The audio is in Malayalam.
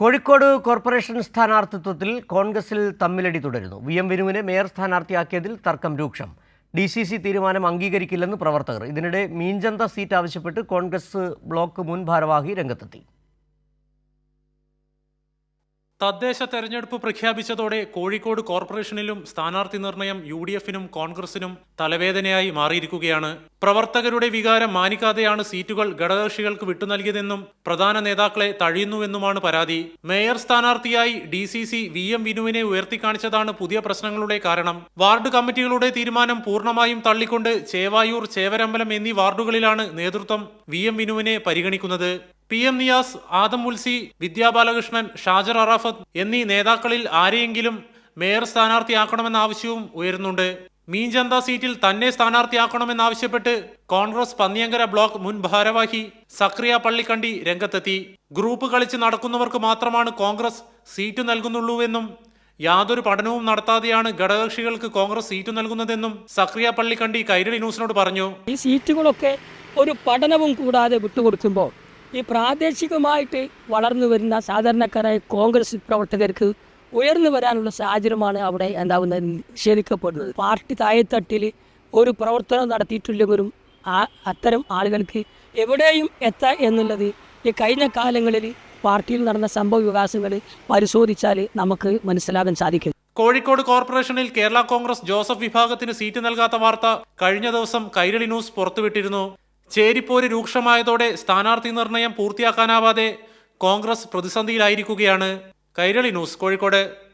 കോഴിക്കോട് കോർപ്പറേഷൻ സ്ഥാനാർത്ഥിത്വത്തിൽ കോൺഗ്രസിൽ തമ്മിലടി തുടരുന്നു. വി എം വിനുവിനെ മേയർ സ്ഥാനാർത്ഥിയാക്കിയതിൽ തർക്കം രൂക്ഷം. ഡി സി സി തീരുമാനം അംഗീകരിക്കില്ലെന്ന് പ്രവർത്തകർ. ഇതിനിടെ മീഞ്ചന്ത സീറ്റ് ആവശ്യപ്പെട്ട് കോൺഗ്രസ് ബ്ലോക്ക് മുൻ ഭാരവാഹി രംഗത്തെത്തി. തദ്ദേശ തെരഞ്ഞെടുപ്പ് പ്രഖ്യാപിച്ചതോടെ കോഴിക്കോട് കോർപ്പറേഷനിലും സ്ഥാനാർത്ഥി നിർണയം യു ഡി എഫിനും കോൺഗ്രസിനും തലവേദനയായി മാറിയിരിക്കുകയാണ്. പ്രവർത്തകരുടെ വികാരം മാനിക്കാതെയാണ് സീറ്റുകൾ ഘടകകക്ഷികൾക്ക് വിട്ടുനൽകിയതെന്നും പ്രധാന നേതാക്കളെ തഴയുന്നുവെന്നുമാണ് പരാതി. മേയർ സ്ഥാനാർത്ഥിയായി D C C V M വിനുവിനെ ഉയർത്തിക്കാണിച്ചതാണ് പുതിയ പ്രശ്നങ്ങളുടെ കാരണം. വാർഡ് കമ്മിറ്റികളുടെ തീരുമാനം പൂർണമായും തള്ളിക്കൊണ്ട് ചേവായൂർ ചേവരമ്പലം എന്നീ വാർഡുകളിലാണ് നേതൃത്വം വി എം വിനുവിനെ പരിഗണിക്കുന്നത്. പി എം നിയാസ് ആദം മുൽസി വിദ്യാബാലകൃഷ്ണൻ ഷാജർ അറാഫത്ത് എന്നീ നേതാക്കളിൽ ആരെയെങ്കിലും മേയർ സ്ഥാനാർത്ഥിയാക്കണമെന്ന ആവശ്യവും ഉയരുന്നുണ്ട്. മീൻചന്ത സീറ്റിൽ തന്നെ സ്ഥാനാർത്ഥിയാക്കണമെന്നാവശ്യപ്പെട്ട് കോൺഗ്രസ് പന്നിയങ്കര ബ്ലോക്ക് മുൻ ഭാരവാഹി സക്രിയ പള്ളിക്കണ്ടി രംഗത്തെത്തി. ഗ്രൂപ്പ് കളിച്ച് നടക്കുന്നവർക്ക് മാത്രമാണ് കോൺഗ്രസ് സീറ്റ് നൽകുന്നുള്ളൂവെന്നും യാതൊരു പഠനവും നടത്താതെയാണ് ഘടകകക്ഷികൾക്ക് കോൺഗ്രസ് സീറ്റ് നൽകുന്നതെന്നും സക്രിയ പള്ളിക്കണ്ടി കൈരളി ന്യൂസിനോട് പറഞ്ഞു. ഈ സീറ്റുകളൊക്കെ ഒരു പഠനവും കൂടാതെ വിട്ടുകൊടുക്കുമ്പോൾ ഈ പ്രാദേശികമായിട്ട് വളർന്നു വരുന്ന സാധാരണക്കാരായ കോൺഗ്രസ് പ്രവർത്തകർക്ക് ഉയർന്നു വരാനുള്ള സാഹചര്യമാണ് അവിടെ എന്താവുന്നത് നിഷേധിക്കപ്പെടുന്നത്. പാർട്ടി താഴെത്തട്ടിൽ ഒരു പ്രവർത്തനം നടത്തിയിട്ടില്ലെങ്കിലും ആ അത്തരം ആളുകൾക്ക് എവിടെയും എത്താം എന്നുള്ളത് ഈ കഴിഞ്ഞ കാലങ്ങളിൽ പാർട്ടിയിൽ നടന്ന സംഭവ വികാസങ്ങൾ പരിശോധിച്ചാൽ നമുക്ക് മനസ്സിലാകാൻ സാധിക്കും. കോഴിക്കോട് കോർപ്പറേഷനിൽ കേരള കോൺഗ്രസ് ജോസഫ് വിഭാഗത്തിന് സീറ്റ് നൽകാത്ത വാർത്ത കഴിഞ്ഞ ദിവസം കൈരളി ന്യൂസ് പുറത്തുവിട്ടിരുന്നു. ചേരിപ്പോര് രൂക്ഷമായതോടെ സ്ഥാനാർത്ഥി നിർണയം പൂർത്തിയാക്കാനാവാതെ കോൺഗ്രസ് പ്രതിസന്ധിയിലായിരിക്കുകയാണ്. കൈരളി ന്യൂസ് കോഴിക്കോട്.